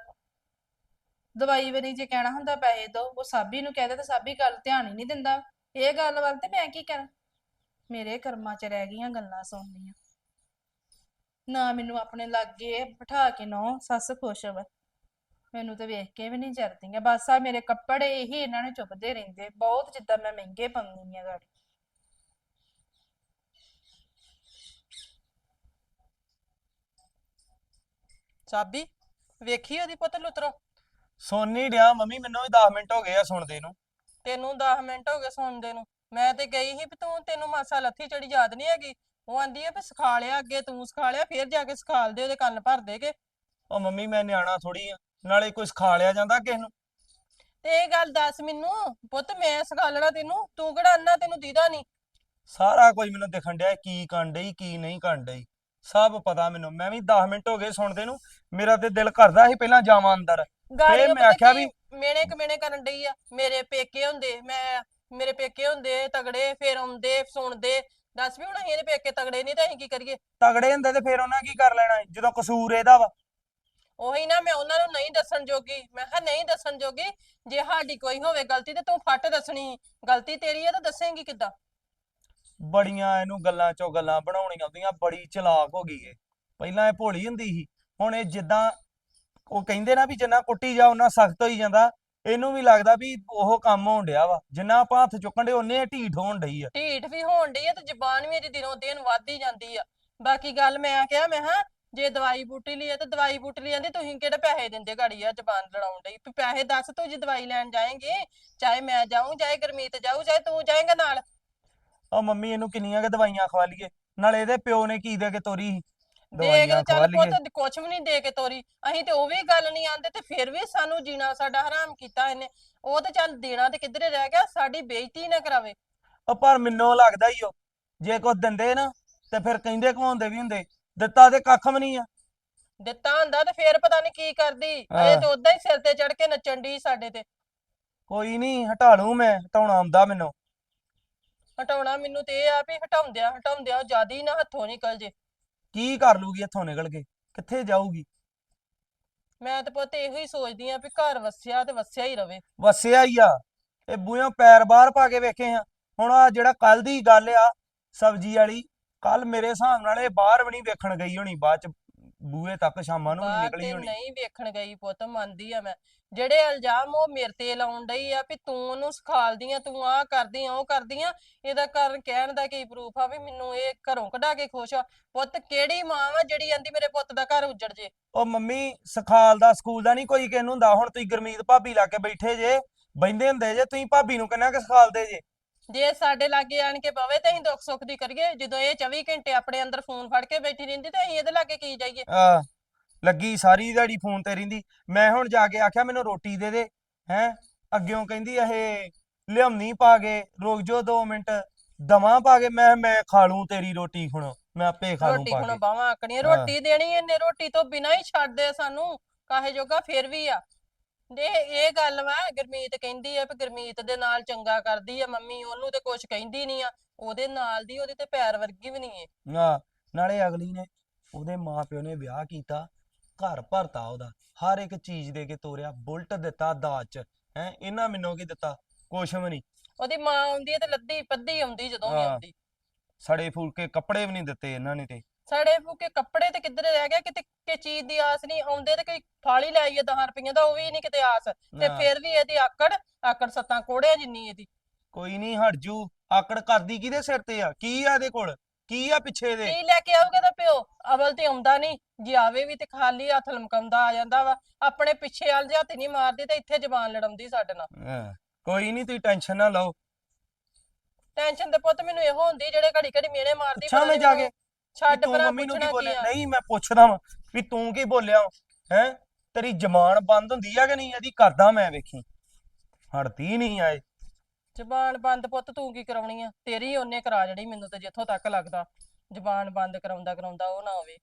ਦਵਾਈ ਵਾਰੀ ਜੇ ਕਹਿਣਾ ਹੁੰਦਾ, ਪੈਸੇ ਦੋ, ਉਹ ਸਾਬੀ ਨੂੰ ਕਹਦੇ ਤਾਂ ਸਾਬੀ ਗੱਲ ਧਿਆਨ ਹੀ ਨਹੀਂ ਦਿੰਦਾ। ਇਹ ਗੱਲ ਵੱਲ ਤੇ ਮੈਂ ਕੀ ਕਰਾਂ? ਮੇਰੇ ਕਰਮਾਂ 'ਚ ਰਹਿ ਗਈਆਂ ਗੱਲਾਂ ਸੁਣਨੀਆਂ। ਨਾ ਮੈਨੂੰ ਆਪਣੇ ਲਾਗੇ ਬਿਠਾ ਕੇ ਨੋ ਸੱਸ ਖੁਸ਼ ਵਾ। ਮੈਨੂੰ ਤੇ ਵੇਖ ਕੇ ਵੀ ਨਹੀਂ ਜਰਦੀਆਂ ਬਸ ਆ ਮੇਰੇ ਕੱਪੜੇ ਇਹੀ ਇਹਨਾਂ ਨੂੰ ਚੁੱਕਦੇ ਰਹਿੰਦੇ। ਬਹੁਤ ਜਿੱਦਾਂ ਮੈਂ ਮਹਿੰਗੇ ਪਾਉਂਦੀ ਆ ਗਾੜੀ। ਚਾਬੀ ਵੇਖੀ ਉਹਦੀ ਪੁੱਤ ਲੁਤਰੋ? ਸੁਣ ਨਹੀਂ ਡਿਆ ਮੰਮੀ ਮੈਨੂੰ ਵੀ 10 ਮਿੰਟ ਹੋ ਗਏ ਆ ਸੁਣਦੇ ਨੂੰ। ਤੈਨੂੰ 10 ਮਿੰਟ ਹੋ ਗਏ ਸੁਣਦੇ ਨੂੰ। ਮੈਂ ਤੇ ਗਈ ਸੀ ਵੀ ਤੂੰ ਤੈਨੂੰ ਮਾਸਾ ਲੱਥੀ ਚੜੀ ਯਾਦ ਨਹੀਂ ਹੈਗੀ। ਉਹ ਆਂਦੀ ਹੈ ਵੀ ਸਿਖਾ ਲਿਆ ਅੱਗੇ ਤੂੰ ਸਿਖਾ ਲਿਆ ਫਿਰ ਜਾ ਕੇ ਸਿਖਾਲ ਦੇ ਉਹਦੇ ਕੰਨ ਭਰ ਦੇ ਕੇ ਉਹ ਮੰਮੀ ਮੈਂ ਨਿਆਣਾ ਥੋੜੀ ਆ ਨਾਲੇ ਕੁਝ ਖਾ ਲਿਆ ਜਾਂਦਾ ਕਿਸ ਨੂੰ? ਤੇ ਇਹ ਗੱਲ ਦੱਸ ਮੈਨੂੰ ਪੁੱਤ ਮੈਂ ਸਿਖਾਲਣਾ ਤੈਨੂੰ ਤੂੰ ਕਿਹੜਾ ਅੰਨਾ ਤੈਨੂੰ ਦੀਦਾ ਨਹੀਂ। ਸਾਰਾ ਕੁਝ ਮੈਨੂੰ ਦਿਖਣ ਡਿਆ ਕੀ ਕਰਨ ਡਈ ਕੀ ਨਹੀਂ ਕਰਨ ਡਈ। ਸਭ ਪਤਾ ਮੈਨੂੰ ਮੈਂ ਵੀ 10 ਮਿੰਟ ਹੋ ਗਏ ਸੁਣਦੇ ਨੂੰ ਮੇਰਾ ਤੇ ਦਿਲ ਕਰਦਾ ਸੀ ਪਹਿਲਾਂ ਜਾਵਾਂ ਅੰਦਰ। ਗਾੜੀਆਂ ਮੈਂ ਆਖਿਆ ਵੀ- ਮੇਣੇ ਕਮੇਣੇ ਕਰਨ ਡਈ ਆ ਮੇਰੇ ਪੇਕੇ ਹੁੰਦੇ ਮੈਂ ਮੇਰੇ ਪੇਕੇ ਹੁੰਦੇ ਤਗੜੇ ਫੇਰ ਆਉਂਦੇ ਸੁਣਦੇ। ਦੱਸ ਵੀ ਹੁਣ ਅਸੀਂ ਇਹਦੇ ਪੇਕੇ ਤਗੜੇ ਨਹੀਂ ਤਾਂ ਅਸੀਂ ਕੀ ਕਰੀਏ? ਤਗੜੇ ਹੁੰਦੇ ਤੇ ਫਿਰ ਉਹਨਾਂ ਕੀ ਕਰ ਲੈਣਾ ਸੀ, ਜਦੋਂ ਕਸੂਰ ਇਹਦਾ ਵਾ। ਉਹੀ ਨਾ ਮੈਂ ਉਹਨਾਂ ਨੂੰ ਨਹੀਂ ਦੱਸਣ ਜੋਗੀ। ਮੈਂ ਕਿਹਾ ਨਹੀਂ ਦੱਸਣ ਜੋਗੀ ਜੇ ਸਾਡੀ ਕੋਈ ਹੋਵੇ ਗਲਤੀ ਤੇ ਤੂੰ ਫੱਟ ਦੱਸਣੀ। ਗਲਤੀ ਤੇਰੀ ਹੈ ਤਾਂ ਦੱਸੇਂਗੀ ਕਿੱਦਾਂ? ਬੜੀਆਂ ਇਹਨੂੰ ਗੱਲਾਂ ਚੋਂ ਗੱਲਾਂ ਬਣਾਉਣੀਆਂ ਆਉਂਦੀਆਂ ਬੜੀ ਚਲਾਕ ਹੋ ਗਈ ਏ ਪਹਿਲਾਂ ਇਹ ਭੋਲੀ ਹੁੰਦੀ ਸੀ ਹੁਣ ਇਹ ਜਿੱਦਾਂ ਉਹ ਕਹਿੰਦੇ ਨਾ ਵੀ ਜਿੰਨਾ ਕੁੱਟੀ ਜਾ ਉਹਨਾਂ ਸਖਤ ਹੋਈ ਜਾਂਦਾ। ਇਹਨੂੰ ਵੀ ਲੱਗਦਾ ਵੀ ਉਹ ਕੰਮ ਹੋਣ ਡਿਆ ਵਾ ਜਿੰਨਾ ਆਪਾਂ ਹੱਥ ਚੁੱਕਣ ਦੇ ਉਹਨੇ ਢੀਠ ਹੋਣ ਡਈ ਆ। ਢੀਠ ਵੀ ਹੋਣ ਡਈ ਆ ਤੇ ਜ਼ਬਾਨ ਵੀ ਇਹਦੀ ਦਿਨੋਂ ਦਿਨ ਵੱਧਦੀ ਜਾਂਦੀ ਆ। ਬਾਕੀ ਗੱਲ ਮੈਂ ਕਿਹਾ ਮੈਂ ਹਾਂ ਜੇ ਦਵਾਈ ਬੂਟੀ ਲਈ ਆ ਤੇ ਦਵਾਈ ਬੂਟੀ ਲਈ ਜਾਂਦੀ ਤੁਸੀਂ ਕਿਹੜੇ ਪੈਸੇ ਦਿੰਦੇ ਗਾੜੀ ਆ ਜ਼ਬਾਨ ਲੜਾਉਣ ਡਈ? ਵੀ ਪੈਸੇ ਦੱਸ ਤੂੰ ਜੇ ਦਵਾਈ ਲੈਣ ਜਾਏਂਗੇ ਚਾਹੇ ਮੈਂ ਜਾਊਂ ਚਾਹੇ ਗਰਮੀਤ ਜਾਊ ਚਾਹੇ ਤੂੰ ਜਾਏਂਗਾ ਨਾਲ। ਉਹ ਮੰਮੀ ਇਹਨੂੰ ਕਿੰਨੀਆਂ ਕਿ ਦਵਾਈਆਂ ਖਵਾ ਲਈਏ? ਨਾਲੇ ਇਹਦੇ ਪਿਓ ਨੇ ਕੀ ਦੇ ਕੇ ਤੋਰੀ ਸੀ? ਦੇ ਕੇ ਦਵਾਈਆਂ ਖਵਾ ਚੱਲ ਲਈਏ। ਪੁੱਤ ਕੁਛ ਵੀ ਨਹੀਂ ਦੇ ਕੇ ਤੋਰੀ। ਅਸੀਂ ਤੇ ਉਹ ਵੀ ਗੱਲ ਨਹੀਂ ਆਂਦੇ ਤੇ ਫਿਰ ਵੀ ਸਾਨੂੰ ਜੀਣਾ ਸਾਡਾ ਹਰਾਮ ਕੀਤਾ ਇਹਨੇ। ਉਹ ਤੇ ਚੱਲ ਦੇਣਾ ਤੇ ਕਿੱਧਰੇ ਰਹਿ ਗਿਆ ਸਾਡੀ ਬੇਇੱਜ਼ਤੀ ਨਾ ਕਰਾਵੇ। ਉਹ ਪਰ ਮੈਨੂੰ ਲੱਗਦਾ ਹੀ ਉਹ ਜੇ ਕੁਝ ਦਿੰਦੇ ਨਾ ਤੇ ਫਿਰ ਕਹਿੰਦੇ ਕਮਾਉਂਦੇ ਵੀ ਹੁੰਦੇ। ਦਿੱਤਾ ਤੇ ਕੱਖ ਵੀ ਨਹੀਂ ਆ। ਦਿੱਤਾ ਹੁੰਦਾ ਤੇ ਫੇਰ ਪਤਾ ਨਹੀਂ ਕੀ ਕਰਦੀ। ਇਹ ਹਾਂ। ਤੇ ਉਦਾਂ ਹੀ ਸਿਰ ਤੇ ਚੜ ਕੇ ਨੱਚਣ ਦੀ ਸਾਡੇ ਤੇ। ਕੋਈ ਨਹੀਂ ਹਟਾ ਲੂ ਮੈਂ ਹਟਾਉਣਾ ਆਉਂਦਾ ਮੈਨੂੰ। ਹਟਾਉਣਾ ਮੈਨੂੰ ਤੇ ਇਹ ਆ ਵੀ ਹਟਾਉਂਦਿਆਂ ਹਟਾਉਂਦਿਆਂ ਜ਼ਿਆਦਾ ਹੀ ਨਾ ਹੱਥੋਂ ਨਿਕਲ ਜੇ। ਕੀ ਕਰ ਲੂਗੀ ਇੱਥੋਂ ਨਿਕਲ ਕੇ? ਕਿੱਥੇ ਜਾਊਗੀ? ਮੈਂ ਤੇ ਪੁੱਤ ਇਹੋ ਹੀ ਸੋਚਦੀ ਆ ਵੀ ਘਰ ਵਸਿਆ ਤੇ ਵਸਿਆ ਹੀ ਰਵੇ। ਵਸਿਆ ਹੀ ਆ। ਇਹ ਬੂਹਿਓਂ ਪੈਰ ਬਾਹਰ ਪਾ ਕੇ ਵੇਖੇ ਆ। ਹੁਣ ਆ ਜਿਹੜਾ ਕੱਲ ਦੀ ਗੱਲ ਆ ਸਬਜ਼ੀ ਵਾਲੀ ਕੱਲ ਮੇਰੇ ਹਿਸਾਬ ਨਾਲ ਇਹ ਬਾਹਰ ਵੀ ਨਹੀਂ ਵੇਖਣ ਗਈ ਹੋਣੀ ਬਾਅਦ ਚ ਬੂਹੇ ਤੱਕ ਸ਼ਾਮਾਂ ਨੂੰ ਵੀ ਬਾਹਰ ਨਿਕਲੀ ਤੇ ਹੋਣੀ। ਨਹੀਂ ਵੇਖਣ ਗਈ ਪੁੱਤ ਮੰਨਦੀ ਆ ਮੈਂ। ਜਿਹੜੇ ਇਲਜ਼ਾਮ ਉਹ ਮੇਰੇ ਤੇ ਲਾਉਣ ਡਈ ਆ ਵੀ ਤੂੰ ਉਹਨੂੰ ਸਿਖਾਲਦੀ ਆ ਤੂੰ ਆਹ ਕਰਦੀ ਆ ਉਹ ਕਰਦੀ ਆ ਇਹਦਾ ਕਾਰਨ ਕਹਿਣ ਦਾ ਕੀ ਪ੍ਰੂਫ ਆ ਵੀ ਮੈਨੂੰ ਇਹ ਘਰੋਂ ਕਢਾ ਕੇ ਖੁਸ਼ ਆ। ਪੁੱਤ ਕਿਹੜੀ ਮਾਂ ਵਾ ਜਿਹੜੀ ਆਂਦੀ ਮੇਰੇ ਪੁੱਤ ਦਾ ਘਰ ਉੱਜੜ ਜੇ? ਉਹ ਮੰਮੀ ਸਖਾਲ ਦਾ ਸਕੂਲ ਦਾ ਨਹੀਂ ਕੋਈ ਕਿਨ ਹੁੰਦਾ ਹੁਣ ਤੁਸੀਂ ਗੁਰਮੀਤ ਭਾਬੀ ਲਾ ਕੇ ਬੈਠੇ ਜੇ ਬੈੰਦੇ ਹੁੰਦੇ ਜੇ ਤੁਸੀਂ ਭਾਬੀ ਨੂੰ ਕਿੰਨਾ ਕੁ ਸਿਖਾਲਦੇ ਜੇ? ਜੇ ਸਾਡੇ ਲਾਗੇ ਆਣ ਕੇ ਬਵੇ ਤੇ ਅਸੀਂ ਦੁੱਖ ਸੁੱਖ ਦੀ ਕਰੀਏ ਜਦੋਂ ਇਹ 24 ਘੰਟੇ ਆਪਣੇ ਅੰਦਰ ਫੋਨ ਫੜ ਕੇ ਬੈਠੀ ਰਹਿੰਦੀ ਤੇ ਅਸੀਂ ਇਹਦੇ ਲਾਗੇ ਕੀ ਜਾਈਏ? ਆ ਲੱਗੀ ਸਾਰੀ ਦਿਹਾੜੀ ਫੋਨ ਤੇ ਰਹਿੰਦੀ। ਮੈਂ ਹੁਣ ਜਾ ਕੇ ਆਖਿਆ ਮੈਨੂੰ ਰੋਟੀ ਦੇ ਦੇ। ਹੈ? ਅੱਗਿਓਂ ਕਹਿੰਦੀ ਇਹ ਲਿਆਉਣੀ ਪਾ ਕੇ ਰੁਕ ਜਾਓ 2 ਮਿੰਟ। ਦਵਾਂ ਪਾ ਕੇ? ਮੈਂ ਮੈਂ ਖਾ ਲੂੰ ਤੇਰੀ ਰੋਟੀ ਹੁਣ। ਮੈਂ ਆਪੇ ਖਾ ਲੂੰ ਰੋਟੀ ਪਾ ਹੁਣ ਕੇ। ਆਕਣੀਆਂ ਹਾਂ। ਰੋਟੀ ਦੇਣੀ ਇਹਨੇ। ਰੋਟੀ ਤੋਂ ਬਿਨਾਂ ਹੀ ਛੱਡਦੇ ਸਾਨੂੰ। ਕਾਹੇ ਜੋਗਾ ਫਿਰ ਵੀ ਆ। ਦੇ ਇਹ ਗੱਲ ਵਾ ਗੁਰਮੀਤ ਕਹਿੰਦੀ ਆ ਵੀ ਗੁਰਮੀਤ ਦੇ ਨਾਲ ਚੰਗਾ ਕਰਦੀ ਆ ਮੰਮੀ। ਉਹਨੂੰ ਤੇ ਕੁਝ ਕਹਿੰਦੀ ਨਹੀਂ ਆ। ਉਹਦੇ ਨਾਲ ਦੀ ਉਹਦੇ ਤੇ ਪੈਰ ਵਰਗੀ ਵੀ ਨਹੀਂ ਏ। ਆ ਨਾਲੇ ਅਗਲੀ ਨੇ ਉਹਦੇ ਮਾਪਿਓ ਨੇ ਵਿਆਹ ਕੀਤਾ। ਘਰ ਭਰਤਾ ਉਹਦਾ। ਹਰ ਇੱਕ ਚੀਜ਼ ਦੇ ਕੇ ਤੋਰਿਆ ਬੁਲਟ ਦਿੱਤਾ ਦਾਜ ਚ। ਹੈ ਇਹਨਾਂ ਮੈਨੂੰ ਕੀ ਦਿੱਤਾ? ਕੁਛ ਵੀ ਨਹੀਂ। ਉਹਦੀ ਮਾਂ ਆਉਂਦੀ ਆ ਤੇ ਲੱਦੀ ਪੱਦੀ ਆਉਂਦੀ ਜਦੋਂ ਵੀ ਹਾਂ। ਆਉਂਦੀ। ਸੜੇ ਫੁਲਕੇ ਕੱਪੜੇ ਵੀ ਨਹੀਂ ਦਿੱਤੇ ਇਹਨਾਂ ਨੇ ਤੇ। ਸੜੇ ਫੁਕੇ ਕੱਪੜੇ ਤੇ ਕਿੱਧਰ ਰਹਿ ਗਿਆ? ਕਿਤੇ ਕਿ ਚੀਜ਼ ਦੀ ਆਸ ਨਹੀਂ। ਆਉਂਦੇ ਤੇ ਕੋਈ ਥਾਲੀ ਲੈ ਆਈਏ 10 ਰੁਪਈਆਂ ਦਾ ਉਹ ਵੀ ਨਹੀਂ ਕਿਤੇ ਆਸ। ਤੇ ਨਾ, ਫਿਰ ਵੀ ਇਹਦੀ ਆਕੜ ਆਕੜ ਸੱਤਾਂ ਕੋੜਿਆਂ ਜਿੰਨੀ ਇਹਦੀ। ਕੋਈ ਨਹੀਂ ਹਟ ਜੂ। ਆਕੜ ਕਰਦੀ ਕਿਹਦੇ ਸਿਰ ਤੇ ਆ? ਕੀ ਆ ਇਹਦੇ ਕੋਲ? ਕੀ ਆ ਪਿੱਛੇ ਦੇ ਕੀ ਲੈ ਕੇ ਆਊਗਾ ਤਾਂ ਪਿਓ? ਅਵਲ ਤੇ ਆਉਂਦਾ ਨਹੀਂ। ਜੇ ਆਵੇ ਵੀ ਤੇ ਖਾਲੀ ਹੱਥ ਲਮਕਾਉਂਦਾ ਆ ਜਾਂਦਾ ਵਾ। ਆਪਣੇ ਪਿੱਛੇ ਵਾਲ ਦੇ ਹੱਥ ਨਹੀਂ ਮਾਰਦੀ ਤੇ ਇੱਥੇ ਜ਼ਬਾਨ ਲੜਾਉਂਦੀ ਸਾਡੇ ਨਾਲ। ਹਾਂ, ਕੋਈ ਨਹੀਂ ਤੁਸੀਂ ਟੈਨਸ਼ਨ ਨਾ ਲਓ। ਟੈਨਸ਼ਨ ਤੇ ਪੁੱਤ ਮੈਨੂੰ ਇਹੋ ਹੁੰਦੀ ਜਿਹੜੇ ਘੜੀ ਘੜੀ ਮੇਨੇ ਮਾਰਦੀ ਪੁੱਛਾਂ ਮੈਂ ਜਾ ਕੇ? ਛੱਡ ਤੂੰ ਪਰਾਂ ਮੰਮੀ ਨੂੰ ਕੀ ਪੁੱਛਣਾ ਬੋਲਿਆ? ਆ? ਨਹੀਂ ਮੈਂ ਪੁੱਛਦਾ ਵਾਂ ਵੀ ਤੂੰ ਕੀ ਬੋਲਿਆ ਹੈ? ਤੇਰੀ ਜ਼ਬਾਨ ਬੰਦ ਹੁੰਦੀ ਆ ਕਿ ਨਹੀਂ? ਇਹਦੀ ਕਰਦਾ ਮੈਂ ਵੇਖੀ। ਹਟਦੀ ਨਹੀਂ ਆਏ। ਜ਼ਬਾਨ ਬੰਦ ਪੁੱਤ ਤੂੰ ਕੀ ਕਰਾਉਣੀ ਆ? ਤੇਰੀ ਉਹਨੇ ਕਰਾ ਜੜੀ ਮੈਨੂੰ ਤੇ ਜਿੱਥੋਂ ਤੱਕ ਲੱਗਦਾ। ਜ਼ਬਾਨ ਬੰਦ ਕਰਾਉਂਦਾ ਕਰਾਉਂਦਾ ਉਹ ਨਾ ਹੋਵੇ।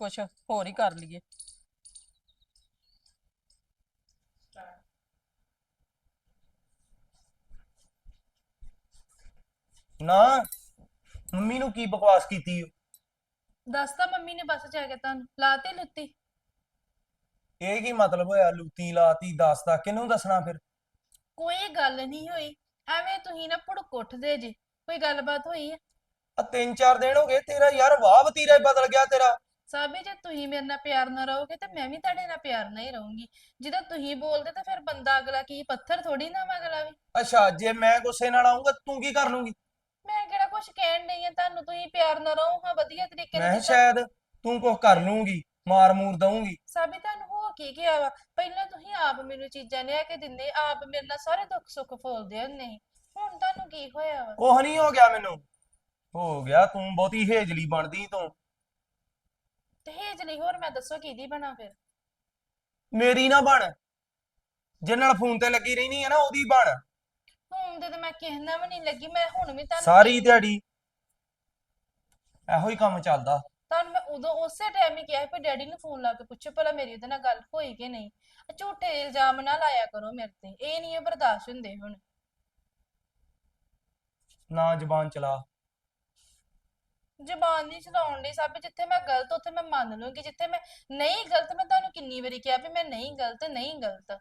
ਕੁਛ ਹੋਰ ਹੀ ਕਰ ਲਈਏ। ਨਾ ਮੰਮੀ ਨੂੰ ਕੀ ਬਕਵਾਸ ਕੀਤੀ ਓ? ਦੱਸਤਾ ਮੰਮੀ ਨੇ ਬਸ ਜਾ ਕੇ ਤੁਹਾਨੂੰ ਲਾਤੇ ਲੁੱਤੀ। ਇਹ ਕੀ ਮਤਲਬ ਹੋਇਆ? ਲੂਤੀ ਲਾਤੀ ਦੱਸਦਾ ਕਿਹਨੂੰ ਦੱਸਣਾ ਫਿਰ? ਕੋਈ ਗੱਲ ਨਹੀਂ ਹੋਈ। ਐਵੇਂ ਤੁਸੀਂ ਨਾ ਭੁੜਕ ਉੱਠਦੇ ਜੇ। ਕੋਈ ਗੱਲਬਾਤ ਹੋਈ ਹੈ ਆ ਤਿੰਨ ਚਾਰ ਦਿਨ ਹੋ ਗਏ ਤੇਰਾ ਯਾਰ ਵਾਹ ਵਤੀਰਾ ਹੀ ਬਦਲ ਗਿਆ ਤੇਰਾ। ਸਾਬੇ ਜੇ ਤੁਸੀਂ ਮੇਰੇ ਨਾਲ ਪਿਆਰ ਨਾਲ ਰਹੋਗੇ ਤੇ ਮੈਂ ਵੀ ਤੁਹਾਡੇ ਨਾਲ ਪਿਆਰ ਨਾਲ ਹੀ ਰਹੂੰਗੀ। ਜਦੋਂ ਤੁਸੀਂ ਬੋਲਦੇ ਤਾਂ ਫਿਰ ਬੰਦਾ ਅਗਲਾ ਕੀ ਪੱਥਰ ਥੋੜੀ ਨਾ ਵਾ ਅਗਲਾ ਵੀ। ਅੱਛਾ ਜੇ ਮੈਂ ਗੁੱਸੇ ਨਾਲ ਆਉਂਗਾ ਤੂੰ ਕੀ ਕਰ ਲੂੰਗੀ ਮੈਂ ਕਿਹੜਾ ਕੁਝ ਕਹਿਣ ਨਹੀਂ ਆ ਤੁਹਾਨੂੰ ਤੁਸੀਂ ਪਿਆਰ ਨਾਲ ਰਹੋ ਹਾਂ ਵਧੀਆ ਤਰੀਕੇ ਮੈਂ ਨਾਲ ਕਿਹਾ ਸ਼ਾਇਦ ਤੂੰ ਕੁਝ ਕਰ ਲੂੰਗੀ ਮਾਰ ਮੂਰ ਦਊਂਗੀ। ਸਾਬੀ ਤੁਹਾਨੂੰ ਹੋ ਕੀ ਗਿਆ ਵਾ? ਪਹਿਲਾਂ ਤੁਸੀਂ ਆਪ ਮੈਨੂੰ ਚੀਜ਼ਾਂ ਲਿਆ ਕੇ ਦਿੰਦੇ ਆਪ ਮੇਰੇ ਨਾਲ ਸਾਰੇ ਦੁੱਖ ਸੁੱਖ ਫੋਲਦੇ ਹੁੰਦੇ ਸੀ। ਹੁਣ ਤੁਹਾਨੂੰ ਕੀ ਹੋਇਆ ਵਾ? ਕੁਛ ਨਹੀਂ ਹੋ ਗਿਆ ਮੈਨੂੰ। ਹੋ ਗਿਆ ਤੂੰ ਬਹੁਤੀ ਹੇਜਲੀ ਬਣਦੀ ਤੂੰ। ਤੇ ਹੇਜਲੀ ਹੋਰ ਮੈਂ ਦੱਸੋ ਕਿਹਦੀ ਬਣਾ ਫਿਰ? ਮੇਰੀ ਨਾ ਬਣ। ਜਿਹਦੇ ਨਾਲ ਫੋਨ ਤੇ ਲੱਗੀ ਰਹਿਣੀ ਹੈ ਨਾ ਉਹਦੀ ਬਣ। ਹੁਣ ਤੇ ਤਾਂ ਮੈਂ ਕਿਸੇ ਨਾਲ ਵੀ ਨਹੀਂ ਲੱਗੀ ਮੈਂ ਹੁਣ ਵੀ ਤੁਹਾਨੂੰ ਸਾਰੀ ਦਿਹਾੜੀ ਇਹੋ ਹੀ ਕੰਮ ਚੱਲਦਾ। ਤੁਹਾਨੂੰ ਮੈਂ ਉਦੋਂ ਉਸੇ ਟਾਈਮ ਹੀ ਕਿਹਾ ਵੀ ਡੈਡੀ ਨੂੰ ਫੋਨ ਲਾ ਕੇ ਪੁੱਛੋ ਭਲਾ ਮੇਰੀ ਉਹਦੇ ਨਾਲ ਗੱਲ ਹੋਈ ਕਿ ਨਹੀਂ। ਆਹ ਝੂਠੇ ਇਲਜ਼ਾਮ ਨਾ ਲਾਇਆ ਕਰੋ ਮੇਰੇ ਤੇ ਇਹ ਨਹੀਂ ਇਹ ਬਰਦਾਸ਼ਤ ਹੁੰਦੇ ਹੁਣ। ਨਾ ਜ਼ਬਾਨ ਚਲਾ। ਜ਼ਬਾਨ ਨਹੀਂ ਚਲਾਉਣ ਲਈ ਸਭ ਜਿੱਥੇ ਮੈਂ ਗਲਤ ਉੱਥੇ ਮੈਂ ਮੰਨ ਲੂੰਗੀ ਜਿੱਥੇ ਮੈਂ ਨਹੀਂ ਗਲਤ ਮੈਂ ਤੁਹਾਨੂੰ ਕਿੰਨੀ ਵਾਰੀ ਕਿਹਾ ਵੀ ਮੈਂ ਨਹੀਂ ਗਲਤ ਨਹੀਂ ਗਲਤ।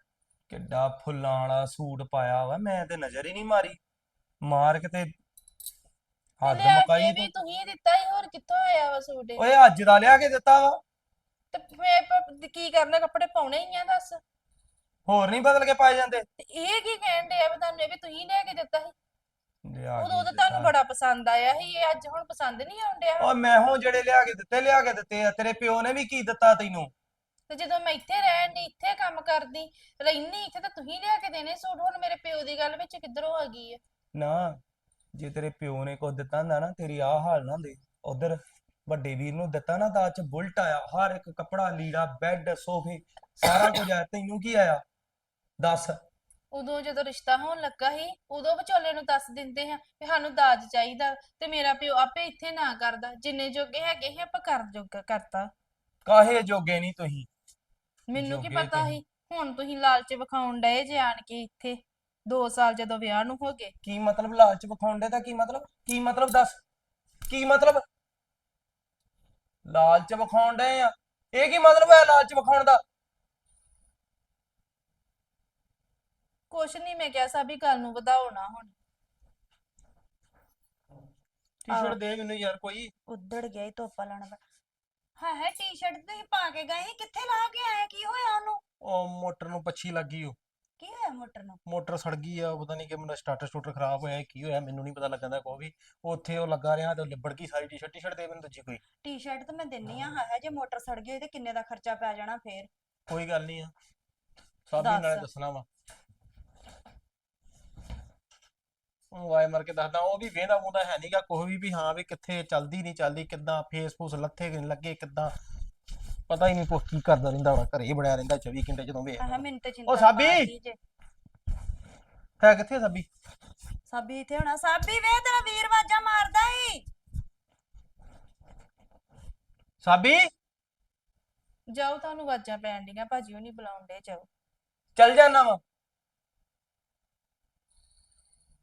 ਕਿੱਡਾ ਫੁੱਲਾਂ ਵਾਲਾ ਸੂਟ ਪਾਇਆ ਵਾ ਮੈਂ ਤੇ ਨਜ਼ਰ ਹੀ ਨਹੀਂ ਮਾਰੀ। ਮਾਰ ਕੇ ਤੇ ਹੱਦ ਮੁਕਾਈ ਕੇ ਵੀ ਤੂੰ। ਤੁਸੀਂ ਦਿੱਤਾ ਹੀ ਹੋਰ ਕਿੱਥੋਂ ਆਇਆ ਵਾ ਸੂਟ ਇਹ? ਓਏ ਅੱਜ ਦਾ ਲਿਆ ਕੇ ਦਿੱਤਾ ਵਾ। ਤੇ ਮੈਂ ਪ- ਕੀ ਕਰਨਾ ਕੱਪੜੇ ਪਾਉਣੇ ਹੀ ਆ ਦੱਸ। ਹੋਰ ਨਹੀਂ ਬਦਲ ਕੇ ਪਾਏ ਜਾਂਦੇ। ਤੇ ਇਹ ਕੀ ਕਹਿਣ ਡਿਆ ਵੀ ਤੁਹਾਨੂੰ? ਇਹ ਵੀ ਤੁਸੀਂ ਲੈ ਕੇ ਦਿੱਤਾ ਸੀ। ਲਿਆ ਕੇ ਉਦੋਂ ਤੁਹਾਨੂੰ ਦਿੱਤਾ। ਬੜਾ ਪਸੰਦ ਆਇਆ ਸੀ ਇਹ ਅੱਜ ਹੁਣ ਪਸੰਦ ਨਹੀਂ ਆਉਣ ਡਿਆ। ਓਏ ਮੈਂ ਹੋ ਜਿਹੜੇ ਲਿਆ ਕੇ ਦਿੱਤੇ ਲਿਆ ਕੇ ਦਿੱਤੇ ਆ। ਤੇਰੇ ਪਿਓ ਨੇ ਵੀ ਕੀ ਦਿੱਤਾ ਤੈਨੂੰ? ਤੇ ਜਦੋਂ ਮੈਂ ਇੱਥੇ ਰਹਿਣ ਦੀ ਇੱਥੇ ਕੰਮ ਕਰਦੀ ਰਹਿਨੀ ਇੱਥੇ ਤਾਂ ਤੁਸੀਂ ਲਿਆ ਕੇ ਦੇਣੇ ਸੂਟ। ਹੁਣ ਮੇਰੇ ਪਿਓ ਦੀ ਗੱਲ ਵਿੱਚ ਕਿੱਧਰੋਂ ਆ ਗਈ ਹੈ ਨਾ। ਜੇ ਤੇਰੇ ਪਿਓ ਨੇ ਕੁਝ ਦਿੱਤਾ ਹੁੰਦਾ ਨਾ ਤੇਰੀ ਆਹ ਹਾਲ ਨਾ ਹੁੰਦੀ। ਉਧਰ ਵੱਡੇ ਵੀਰ ਨੂੰ ਦਿੱਤਾ ਨਾ ਦਾਜ ਚ ਬੁਲਟ ਆਇਆ ਹਰ ਇੱਕ ਕੱਪੜਾ ਲੀੜਾ ਬੈੱਡ ਸੋਫੇ ਸਾਰਾ ਕੁਝ ਆਇਆ। ਤੈਨੂੰ ਕੀ ਆਇਆ? ਦੱਸ। ਉਦੋਂ ਜਦੋਂ ਰਿਸ਼ਤਾ ਹੋਣ ਲੱਗਾ ਸੀ ਉਦੋਂ ਵਿਚੋਲੇ ਨੂੰ ਦੱਸ ਦਿੰਦੇ ਹਾਂ ਵੀ ਸਾਨੂੰ ਦਾਜ ਚਾਹੀਦਾ ਤੇ ਮੇਰਾ ਪਿਓ ਆਪੇ ਇੱਥੇ ਨਾ ਕਰਦਾ। ਜਿੰਨੇ ਜੋਗੇ ਹੈਗੇ ਸੀ ਆਪਾਂ ਕਰ ਜੋਗਾ ਕਰਤਾ। ਕਾਹੇ ਜੋਗੇ ਨਹੀਂ ਤੁਸੀਂ? ਮੈਨੂੰ ਕੀ ਜੋਗੇ ਪਤਾ। ਸੀ ਹੁਣ ਤੁਸੀਂ ਲਾਲਚ ਵਿਖਾਉਣ ਡਏ ਜੇ ਆਣ ਕੇ ਇੱਥੇ। 2 ਸਾਲ ਜਦੋਂ ਵਿਆਹ ਨੂੰ ਹੋ ਗਏ। ਕੀ ਮਤਲਬ ਲਾਲਚ ਵਿਖਾਉਂਦੇ ਦਾ ਕੀ ਮਤਲਬ? ਕੀ ਮਤਲਬ ਦੱਸ? ਕੀ ਮਤਲਬ? ਲਾਲਚ ਵਿਖਾਉਂਦੇ ਆ। ਇਹ ਕੀ ਮਤਲਬ ਹੈ ਲਾਲਚ ਵਿਖਾਉਣ ਦਾ? ਕੁਛ ਨਹੀਂ ਮੈਂ ਕਿਹਾ ਸਾਬੀ ਗੱਲ ਨੂੰ ਵਧਾਓ ਨਾ ਹੁਣ ਟੀ-ਸ਼ਰਟ ਦੇ ਮੈਨੂੰ ਯਾਰ ਕੋਈ। ਉੱਧੜ ਗਿਆ ਹੀ ਧੋਪਾ ਲਾਉਣਾ ਪੈ ਹਾਂ ਹੈ ਟੀ-ਸ਼ਰਟ ਤੁਸੀਂ ਪਾ ਕੇ ਗਏ ਕਿੱਥੇ ਲਾ ਕੇ ਆਇਆ ਕੀ ਹੋਇਆ ਉਹਨੂੰ? ਉਹ ਮੋਟਰ ਨੂੰ ਪੱਛੀ ਲੱਗੀ ਉਹ ਕੀ ਹੋਇਆ ਮੋਟਰ ਨੂੰ? ਮੋਟਰ ਸੜ ਗਈ ਆ ਪਤਾ ਨਹੀਂ ਕਿ ਮੇਰਾ ਸਟਾਰਟਰ ਸਟੂਟਰ ਖਰਾਬ ਹੋਇਆ ਕੀ ਹੋਇਆ ਮੈਨੂੰ ਨਹੀਂ ਪਤਾ ਲੱਗਦਾ ਕੋਈ ਵੀ। ਉੱਥੇ ਉਹ ਲੱਗਾ ਰਿਹਾ ਤੇ ਉਹ ਲਿਬੜ ਗਈ ਸਾਰੀ ਟੀ-ਸ਼ਰਟ ਟੀ-ਸ਼ਰਟ ਦੇ ਮੈਨੂੰ ਦੂਜੀ ਕੋਈ। ਟੀ-ਸ਼ਰਟ ਤਾਂ ਮੈਂ ਦਿੰਨੀ ਆ ਹਾਂ ਹੈ ਜੇ ਮੋਟਰ ਸੜ ਗਈ ਹੋਈ ਤੇ ਕਿੰਨੇ ਦਾ ਖਰਚਾ ਪੈ ਜਾਣਾ ਫੇਰ? ਕੋਈ ਗੱਲ ਨਹੀਂ ਆ। ਨਾਲੇ ਦੱਸ। ਦੱਸਣਾ ਵਾ। ਉਹ ਵਾਏ ਮਾਰ ਕੇ ਦੱਸਦਾ ਉਹ ਵੀ ਵੇਂਦਾ ਮੂੰਦਾ ਹੈ ਨਹੀਂਗਾ ਕੋਈ ਵੀ ਵੀ ਹਾਂ ਵੀ ਕਿੱਥੇ ਚੱਲਦੀ ਨਹੀਂ ਚੱਲਦੀ ਕਿੱਦਾਂ ਫੇਸਬੁੱਕ ਲੱਥੇ ਕਿ ਨਹੀਂ ਲੱਗੇ ਕਿੱਦਾਂ ਪਤਾ ਹੀ ਨਹੀਂ ਕੁਛ ਕੀ ਕਰਦਾ ਰਹਿੰਦਾ ਵਾ ਘਰੇ ਹੀ ਬੜਿਆ ਰਹਿੰਦਾ 24 ਘੰਟੇ ਜਦੋਂ ਵੇਖ ਆਹ ਮੈਨੂੰ ਤੇ ਚਿੰਤਾ ਸਾਬੀ! ਪਾਤੀ ਜੇ ਹੈ ਕਿੱਥੇ ਆ ਸਾਬੀ? ਸਾਬੀ ਇੱਥੇ ਹੋਣਾ। ਸਾਬੀ ਵੇ ਤੇਰਾ ਵੀਰ ਵਾਜਾ ਮਾਰਦਾ ਈ। ਸਾਬੀ! ਜਾਓ ਤੁਹਾਨੂੰ ਆਵਾਜ਼ਾਂ ਪੈਣ ਡੀਆਂ। ਭਾਜੀ ਉਹ ਨਹੀਂ ਬੁਲਾਉਂਦੇ ਜਾਓ। ਚੱਲ ਜਾਣਾ ਵਾ।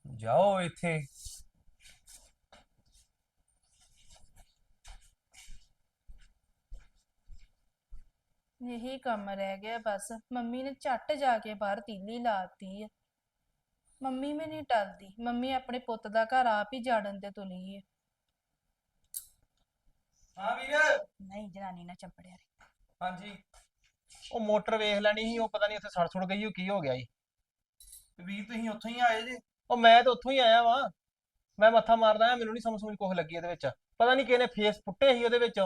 ਜਾਓ ਇੱਥੇ। ਇਹੀ ਕੰਮ ਰਹਿ ਗਿਆ ਬਸ। ਮੰਮੀ ਨੇ ਝੱਟ ਜਾ ਕੇ ਬਾਹਰ ਤੀਲੀ ਲਾਤੀ ਆ। ਮੰਮੀ ਵੀ ਨਹੀਂ ਟਲਦੀ। ਮੰਮੀ ਆਪਣੇ ਪੁੱਤ ਦਾ ਘਰ ਆਪ ਹੀ ਜਾੜਨ ਤੇ ਤੁਲੀ ਹੈ ਹਾਂ ਵੀਰ। ਨਹੀਂ ਜਨਾਨੀ ਨਾ ਚੰਪੜਿਆ ਰੇ ਹਾਂਜੀ। ਉਹ ਮੋਟਰ ਵੇਖ ਲੈਣੀ ਸੀ ਉਹ ਪਤਾ ਨਹੀਂ ਉੱਥੇ ਸੜ ਸੁੜ ਗਈ ਉਹ ਕੀ ਹੋ ਗਿਆ ਜੀ ਵੀਰ ਤੁਸੀਂ ਉੱਥੋਂ ਹੀ ਆਏ ਜੇ। ਉਹ ਮੈਂ ਤਾਂ ਉੱਥੋਂ ਹੀ ਆਇਆ ਵਾਂ। ਮੈਂ ਮੱਥਾ ਮਾਰਦਾ ਆ ਮੈਨੂੰ ਨਹੀਂ ਸਮਝ ਸਮਝ ਕੁਛ ਲੱਗੀ ਇਹਦੇ ਵਿੱਚ। ਪਤਾ ਨਹੀਂ ਕਿਹਨੇ ਫੇਸ ਪੁੱਟੇ ਸੀ ਉਹਦੇ ਵਿੱਚ।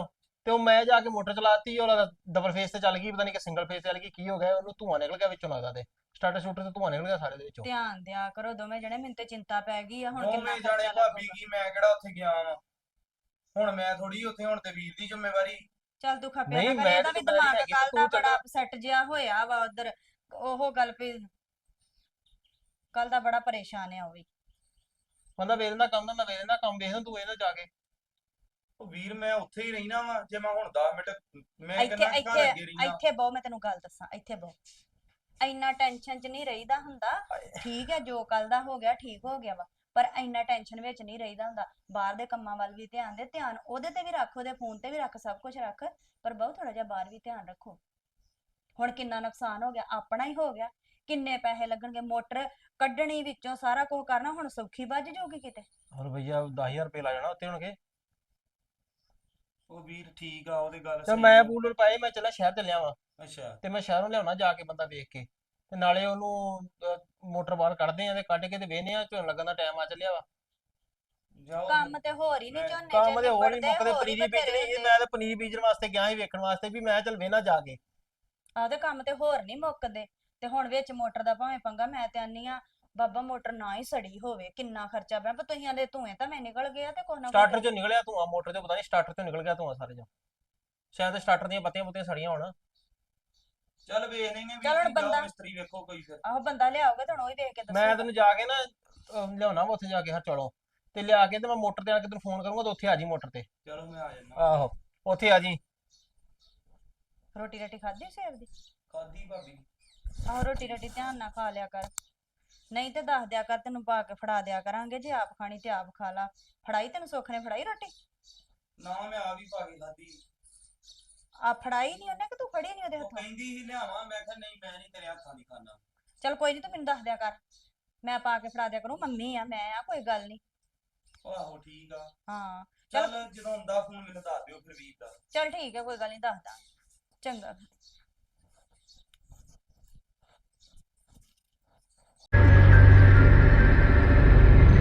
ਤੇ ਉਹ ਮੈਂ ਜਾ ਕੇ ਮੋਟਰ ਚਲਾਤੀ ਉਹ ਡਬਲ ਫੇਸ ਤੇ ਚੱਲ ਗਈ ਪਤਾ ਨਹੀਂ ਕਿ ਸਿੰਗਲ ਫੇਸ ਤੇ ਚੱਲ ਗਈ ਕੀ ਹੋ ਗਿਆ ਉਹਨੂੰ ਧੂਆਂ ਨਿਕਲ ਗਿਆ ਵਿੱਚੋਂ ਲੱਗਦਾ ਤੇ। ਸਟਾਰਟਰ ਸ਼ੂਟਰ ਤੇ ਧੂਆਂ ਨਿਕਲ ਗਿਆ ਸਾਰੇ ਦੇ ਵਿੱਚੋਂ। ਧਿਆਨ ਦਿਆ ਕਰੋ ਦੋਵੇਂ ਜਣੇ ਮੈਨੂੰ ਤੇ ਚਿੰਤਾ ਪੈ ਗਈ ਆ ਹੁਣ ਕਿੰਨਾ ਦੋਵੇਂ ਜਾਣੇ ਖਰਚਾ ਭਾਬੀ ਲੱਗੂਗਾ। ਕੀ ਮੈਂ ਕਿਹੜਾ ਉੱਥੇ ਗਿਆ ਵਾਂ? ਹੁਣ ਮੈਂ ਥੋੜੀ ਉੱਥੇ ਹੁਣ ਤੇ ਵੀਰ ਦੀ ਜ਼ਿੰਮੇਵਾਰੀ। ਚੱਲ ਤੂੰ ਖਪਿਆ ਨਹੀਂ, ਨਾ ਕਰ ਮੈਂ ਇਹਦਾ ਵੀ ਨੀ ਦਿਮਾਗ ਹੈਗੀ, ਕੱਲ ਤੂੰ ਬੜਾ ਅਪਸੈਟ ਜਿਹਾ ਹੋਇਆ ਵਾ ਉਧਰ ਉਹ ਗੱਲ ਵੀ ਕੱਲ ਦਾ ਬੜਾ ਪਰੇਸ਼ਾਨ ਆ ਉਹ ਵੀ। ਬੰਦਾ ਵੇਖ ਲੈਂਦਾ ਕੰਮ ਦਾ ਮੈਂ ਵੇਖ ਲੈਂਦਾ ਕੰਮ ਵੇਖ ਤੂੰ ਇਹਦਾ ਜਾ ਕੇ। ਉਹ ਵੀਰ ਮੈਂ ਉੱਥੇ ਹੀ ਰਹਿਣਾ ਵਾਂ ਜੇ ਮੈਂ ਹੁਣ 10 ਮਿੰਟ ਮੈਂ ਇੱਥੇ ਕਿੰਨਾ ਘਰ ਇੱਥੇ ਰਹਿਣਾ। ਇੱਥੇ ਬਹੁ ਮੈਂ ਤੈਨੂੰ ਗੱਲ ਦੱਸਾਂ ਇੱਥੇ ਬਹੁ। ਇੰਨਾ ਟੈਨਸ਼ਨ 'ਚ ਨਹੀਂ ਰਹੀਦਾ ਹੁੰਦਾ। ਠੀਕ ਹੈ ਜੋ ਕੱਲ ਦਾ ਹੋ ਗਿਆ ਠੀਕ ਹੋ ਗਿਆ ਵਾ। ਪਰ ਇੰਨਾ ਟੈਨਸ਼ਨ ਵਿੱਚ ਨਹੀਂ ਰਹੀਦਾ ਹੁੰਦਾ। ਬਾਹਰ ਦੇ ਕੰਮਾਂ ਵੱਲ ਵੀ ਧਿਆਨ ਦੇ ਧਿਆਨ ਉਹਦੇ ਤੇ ਵੀ ਰੱਖ ਉਹਦੇ ਫੋਨ ਤੇ ਵੀ ਰੱਖ ਸਭ ਕੁਝ ਰੱਖ। ਪਰ ਬਹੁਤ ਥੋੜਾ ਜਿਹਾ ਬਾਹਰ ਵੀ ਧਿਆਨ ਰੱਖੋ। ਹੁਣ ਕਿੰਨਾ ਨੁਕਸਾਨ ਹੋ ਗਿਆ ਆਪਣਾ ਹੀ ਹੋ ਗਿਆ। ਕਿੰਨੇ ਪੈਸੇ ਲੱਗਣਗੇ ਮੋਟਰ ਕੱਢਣੀ ਵਿੱਚੋਂ ਸਾਰਾ ਕੁਝ ਕਰਨਾ ਹੁਣ ਸੌਖੀ ਵੱਜ ਜਾਊਗੀ ਕਿਤੇ। ਹੋਰ ਭਈਆ 10000 ਰੁਪਏ ਲਾ ਜਾਣਾ ਉੱਤੇ ਹੋਣਗੇ ਉਹ ਵੀਰ ਠੀਕ ਆ ਉਹਦੇ ਗੱਲ ਤੇ ਸਹੀ ਮੈਂ। ਬੂਲਰ ਪਾਏ ਮੈਂ ਚੱਲਿਆ ਸ਼ਹਿਰ ਚੱਲਿਆ ਵਾਂ। ਅੱਛਾ। ਤੇ ਮੈਂ ਸ਼ਹਿਰੋਂ ਲਿਆਉਣਾ ਜਾ ਕੇ ਬੰਦਾ ਵੇਖ ਕੇ। ਤੇ ਨਾਲੇ ਉਹਨੂੰ ਅਹ, ਮੋਟਰ ਬਾਹਰ ਕੱਢਦੇ ਆ ਤੇ ਕੱਢ ਕੇ ਤੇ ਵੇਹਨੇ ਆ ਝੋਨ ਲੱਗਣ ਦਾ ਟਾਈਮ ਆ ਚੱਲਿਆ ਵਾ। ਜਾਓ। ਕੰਮ ਤੇ ਹੋਰ ਹੀ ਨਹੀਂ ਝੋਨੇ ਕੰਮ ਤੇ ਹੋਰ ਹੀ ਮੁੱਕਦੇ ਪਨੀਰੀ ਬੀਜਣੀ ਸੀ। ਮੈਂ ਤੇ ਪਨੀਰ ਬੀਜਣ ਵਾਸਤੇ ਗਿਆ ਸੀ ਵੇਖਣ ਵਾਸਤੇ ਵੀ ਮੈਂ ਚੱਲ ਵੇਹਨਾ ਜਾ ਕੇ। ਆਹਦੇ ਕੰਮ ਤੇ ਹੋਰ ਨਹੀਂ ਮੁੱਕਦੇ। ਤੇ ਹੁਣ ਵਿੱਚ ਮੋਟਰ ਦਾ ਭਾਵੇਂ ਪੰਗਾ ਮੈਂ ਤੇ ਆਨੀ ਆ। ਬਾਬਾ ਮੋਟਰ ਨਾ ਹੀ ਸੜੀ ਹੋਵੇ ਕਿੰਨਾ ਖਰਚਾ ਪਿਆ ਪਰ ਤੁਸੀਂ ਆਂਦੇ ਧੂਏ ਤਾਂ ਮੈਂ ਨਿਕਲ ਗਿਆ ਤੇ ਕੋਈ ਨਾ ਕੋਈ ਸਟਾਰਟਰ ਚੋਂ ਨਿਕਲਿਆ ਧੂਆਂ ਮੋਟਰ ਚੋਂ ਪਤਾ ਨਹੀਂ ਸਟਾਰਟਰ ਚੋਂ ਨਿਕਲ ਗਿਆ ਧੂਆਂ ਸਾਰੇ ਚੋਂ। ਸ਼ਾਇਦ ਸਟਾਰਟਰ ਦੀਆਂ ਬੱਤੀਆਂ ਬੁੱਤੀਆਂ ਸੜੀਆਂ ਹੋਣ। ਚੱਲ ਵੇਖ ਲੈਨੇ ਚੱਲ ਹੁਣ ਬੰਦਾ- ਮਿਸਤਰੀ ਵੇਖੋ ਕੋਈ ਫਿਰ। ਆਹੋ ਬੰਦਾ ਲਿਆਓਗੇ ਤਾਂ ਹੁਣ ਉਹ ਹੀ ਦੇਖ ਕੇ ਮੈਂ ਦੱਸੋ ਤੈਨੂੰ ਜਾ ਕੇ ਨਾ ਅਹ, ਲਿਆਉਣਾ ਵਾ ਉੱਥੇ ਜਾ ਕੇ ਹਰ ਚਲੋ। ਤੇ ਲਿਆ ਕੇ ਤੇ ਮੈਂ ਮੋਟਰ ਤੇ ਆ ਕੇ ਤੈਨੂੰ ਫੋਨ ਕਰੂੰਗਾ ਤੇ ਉੱਥੇ ਆ ਜੀ ਮੋਟਰ ਤੇ। ਚਲੋ ਮੈਂ ਆ ਜਾਣਾ ਆਹੋ ਉੱਥੇ ਆ ਜੀ। ਰੋਟੀ ਰਾਟੀ ਖਾਧੀ ਸਵੇਰ ਦੀ? ਖਾਦੀ ਭਾਬੀ। ਆਹੋ ਰੋਟੀ ਰਾਟੀ ਧਿਆਨ ਨਾਲ ਖਾ ਲਿਆ ਕਰ। ਨਹੀਂ ਤੇ ਦੱਸ ਦਿਆ ਕਰ ਤੈਨੂੰ ਪਾ ਕੇ ਫੜਾ ਦਿਆ ਕਰਾਂਗੇ ਜੇ ਆਪ ਖਾਣੀ ਤੇ ਆਪ ਖਾ ਲਾ। ਫੜਾਈ ਤੈਨੂੰ ਸੁੱਖ ਨੇ ਫੜਾਈ ਰੋਟੀ? ਨਾ ਮੈਂ ਆ ਵੀ ਪਾ ਕੇ ਖਾਦੀ ਆ ਫੜਾਈ ਨਹੀਂ ਉਹਨੇ ਕਿ ਤੂੰ ਫੜੀ ਨਹੀਂ ਉਹਦੇ ਉਹ ਹੱਥੋਂ? ਕਹਿੰਦੀ ਸੀ ਲਿਆਵਾਂ ਮੈਂ ਕਿਹਾ ਨਹੀਂ ਮੈਂ ਨਹੀਂ ਤੇਰੇ ਹੱਥਾਂ ਦੀ ਖਾਣਾ ਚਲ ਕੋਈ ਨਹੀਂ ਤੂੰ ਮੈਨੂੰ ਦੱਸ ਦਿਆ ਕਰ। ਮੈਂ ਪਾ ਕੇ ਫੜਾ ਦਿਆ ਕਰੂੰ ਮੰਮੀ ਆ ਮੈਂ ਆ ਕੋਈ ਗੱਲ ਨਹੀਂ ਆਹੋ ਠੀਕ ਆ। ਹਾਂ ਚੱਲ ਜਦੋਂ ਆਉਂਦਾ ਫੋਨ ਮੈਨੂੰ ਦੱਸ ਦਿਓ ਫਿਰ ਵੀਰ ਦਾ। ਚਲ ਠੀਕ ਹੈ ਕੋਈ ਗੱਲ ਨਹੀਂ ਦੱਸਦਾ ਚੰਗਾ। ਫਿਰ।